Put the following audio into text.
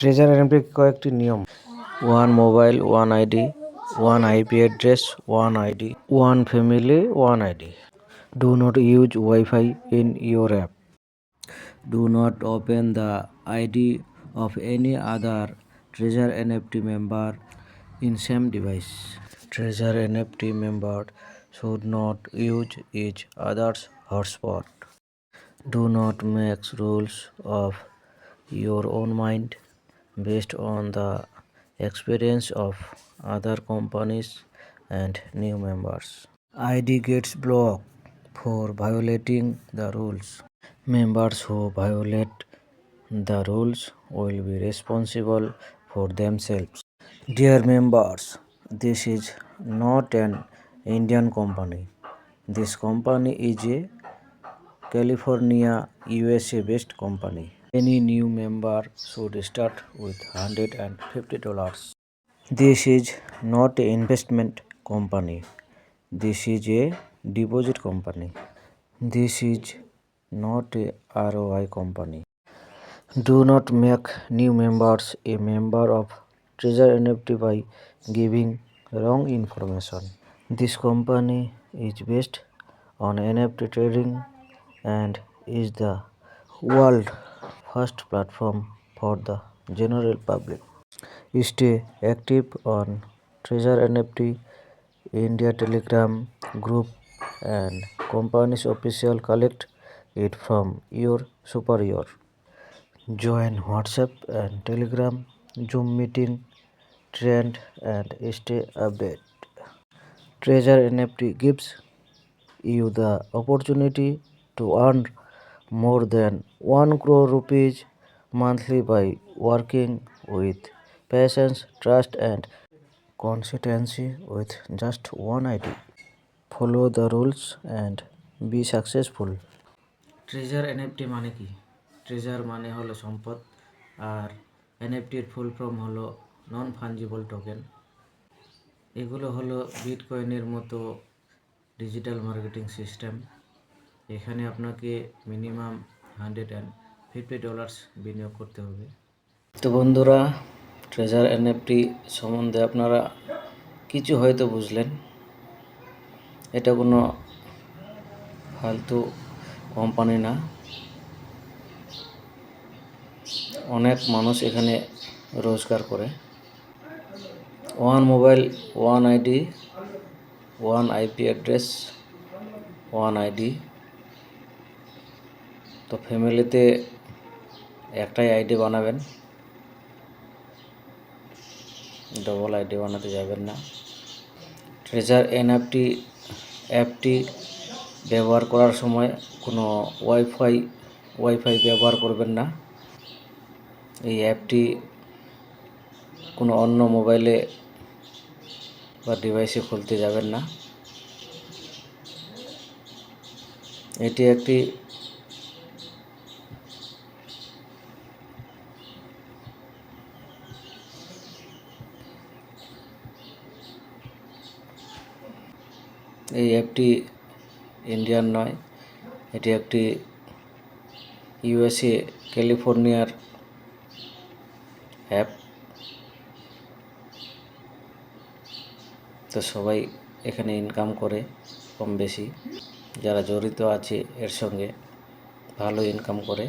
Treasure এনএফটির কয়েকটি নিয়ম one mobile one ID one IP address one ID one family one ID do not use wifi in your app do not open the ID of any other Treasure NFT member in same device. Treasure NFT member should not use each other's hotspot. Do not make rules of your own mind based on the experience of other companies and new members. ID gets blocked for violating the rules. Members who violate the rules will be responsible for themselves. Dear members, this is not an Indian company. This company is a California, USA based company. Any new member should start with $150. This is not an investment company. This is a deposit company. This is not a ROI company. Do not make new members a member of Treasure NFT by giving wrong information. This company is based on NFT trading and is the world first platform for the general public. Stay active on Treasure NFT India Telegram group and company's official collect it from your superior. Join WhatsApp and Telegram Zoom meeting trend and stay updated. Treasure NFT gives you the opportunity to earn more than 1 crore rupees monthly by working with patience, trust, and consistency with just one ID. Follow the rules and be successful. Treasure NFT মানে কি treasure মানে হলো সম্পদ আর এনএফটির full form হলো non fungible token এগুলো হলো বিটকয়েনের মতো digital marketing system এখানে আপনাকে minimum hundred and fifty dollars বিনিয়োগ করতে হবে। তো বন্ধুরা ট্রেজার এনএফটি সম্বন্ধে আপনারা কিছু হয়তো বুঝলেন। এটা কোনো ফালতু কোম্পানি না। অনেক মানুষ এখানে রোজগার করে। One mobile one ID one IP address one ID তো ফ্যামিলিতে একটাই আইডি বানাবেন। ডবল আইডি বানাতে যাবেন না। ট্রেজার এনএফটি অ্যাপটি ব্যবহার করার সময় কোনো ওয়াইফাই ওয়াইফাই ব্যবহার করবেন না। এই অ্যাপটি কোনো অন্য মোবাইলে বা ডিভাইসে খুলতে যাবেন না। এটি একটি এই অ্যাপটি ইন্ডিয়ান নয়। এটি একটি ইউএসএ ক্যালিফোর্নিয়ার অ্যাপ। তো সবাই এখানে ইনকাম করে কম বেশি যারা জড়িত আছে এর সঙ্গে ভালো ইনকাম করে।